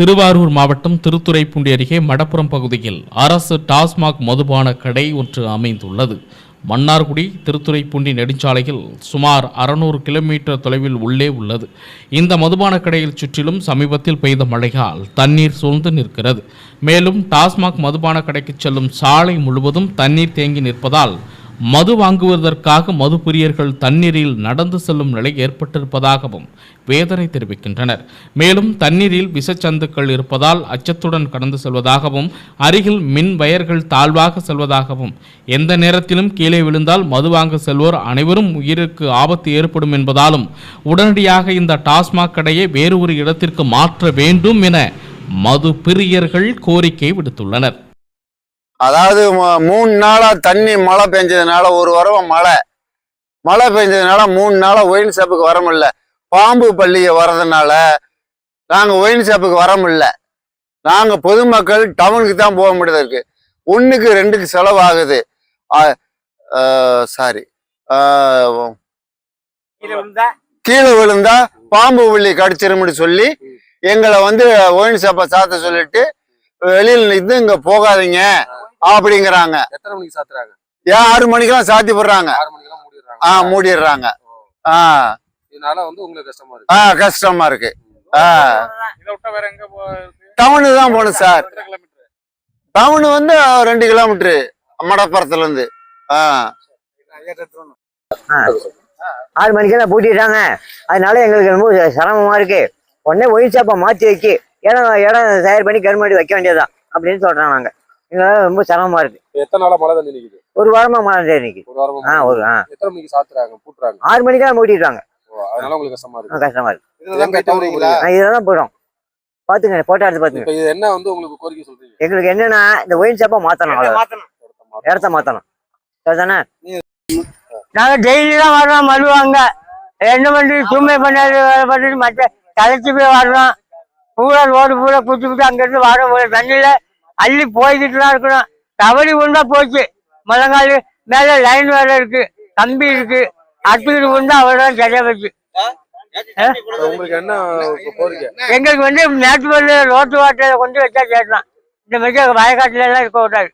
திருவாரூர் மாவட்டம் திருத்துறைப்பூண்டி அருகே மடப்புறம் பகுதியில் அரசு டாஸ்மாக் மதுபான கடை ஒன்று அமைந்துள்ளது. மன்னார்குடி திருத்துறைப்பூண்டி நெடுஞ்சாலையில் சுமார் அறுநூறு கிலோமீட்டர் தொலைவில் உள்ளே உள்ளது. இந்த மதுபான கடையில் சுற்றிலும் சமீபத்தில் பெய்த மழையால் தண்ணீர் சூழ்ந்து நிற்கிறது. மேலும் டாஸ்மாக் மதுபான கடைக்கு செல்லும் சாலை முழுவதும் தண்ணீர் தேங்கி நிற்பதால் மது வாங்குவதற்காக மதுபிரியர்கள் தண்ணீரில் நடந்து செல்லும் நிலை ஏற்பட்டிருப்பதாகவும் வேதனை தெரிவிக்கின்றனர். மேலும் தண்ணீரில் விஷச்சந்துக்கள் இருப்பதால் அச்சத்துடன் கடந்து செல்வதாகவும் அருகில் மின் வயர்கள் தாழ்வாக செல்வதாகவும் எந்த நேரத்திலும் கீழே விழுந்தால் மது வாங்க செல்வோர் அனைவரும் உயிருக்கு ஆபத்து ஏற்படும் என்பதாலும் உடனடியாக இந்த டாஸ்மாக் கடையை வேறு ஒரு இடத்திற்கு மாற்ற வேண்டும் என மது பிரியர்கள் கோரிக்கை விடுத்துள்ளனர். அதாவது மூணு நாளா தண்ணி மழை பெஞ்சதுனால ஒரு வாரம் மழை. மழை பெஞ்சதுனால மூணு நாளா ஒயின் ஷாப்புக்கு வர முடியல. பாம்பு பள்ளியை வர்றதுனால நாங்க ஒயின் ஷாப்புக்கு வர முடியல. நாங்க பொதுமக்கள் டவுனுக்கு தான் போக முடியல இருக்கு. ஒண்ணுக்கு ரெண்டுக்கு செலவாகுது. சாரி கீழே விழுந்தா? பாம்பு புள்ளி கடிச்சிரும்னு சொல்லி எங்களை வந்து ஒயின் ஷாப்பை சாத்த சொல்லிட்டு வெளியில் நின்று இங்க போகாதீங்க. அப்படிங்கிறாங்க. எத்தனை மணிக்கு சாத்துறாங்க? ஏன் ஆறு மணிக்கெல்லாம் சாத்தி போடுறாங்க? ஆறு மணிக்கெல்லாம் மூடிடுறாங்க. ஆ மூடிடுறாங்க. ஆ. இதனால வந்து உங்களுக்கு கஷ்டமா இருக்கு. ஆ கஷ்டமா இருக்கு. ஆ. இதை விட்டா வேற எங்க போ டவுனு தான் போகணும் சார். டவுனு வந்து ரெண்டு கிலோமீட்டரு. மடப்புறத்துல இருந்து. ஆ. ஆறு மணிக்கெல்லாம் பூட்டிட்டாங்க. அதனால எங்களுக்கு ரொம்ப சிரமமா இருக்கு. உடனே ஒயின் ஷாப்பை மாற்றி வைக்கி இடம் இடம் தயார் பண்ணி கருமாடி வைக்க வேண்டியதுதான். அப்படின்னு சொல்றோம் நாங்க. எங்களால ரொம்ப சிரமமா இருக்கு. எத்தனை நாளா மழை தண்ணி நிக்குது? ஒரு வாரமா மழை தேடி நிக்குது. ஒரு வாரமா ஆ. ஒரு ஆ. எத்தனை மணிக்கு சாத்துறாங்க? பூட்டுறாங்க? ஆறு மணிக்கெல்லாம் மூட்டிடுவாங்க. ஓ, அதனால உங்களுக்கு கஷ்டமா ஆ, இருக்கு. கஷ்டமா இருக்கு இதெல்லாம் போயிடும் பாத்துங்க போட்டோ எடுத்து பாத்துங்க இப்ப இது என்ன வந்து உங்களுக்கு கோரிக்கை சொல்றீங்க? எங்களுக்கு என்னன்னா இந்த ஒயின் ஷாப்பை மாத்தணும். இடத்த மாத்தணும். சரிதானே? நாங்க டெய்லி தான் வர்றோம் மது வாங்க. என்ன பண்ணி சும்மை பண்ணாது வேலை பண்ணிட்டு மற்ற கலைச்சி போய் வர்றோம் பூரா ரோடு பூரா குச்சி குச்சி அங்கிருந்து வரோம் ஒரு தண்ணியில அள்ளி போய்கிட்டு தான் இருக்கணும். தவறி உண்டா போச்சு. முழங்கால் மேல லைன் வேற இருக்கு. கம்பி இருக்கு. அட்டுக்கிட்டு உண்டா அவ்வளவுதான் சரியா போச்சு எங்களுக்கு வந்து நேற்று வந்து ரோட்டு வாட்டில கொண்டு வச்சா கேட்டலாம் இந்த மாதிரி வயக்காட்டுல எல்லாம் இருக்க விட்டாரு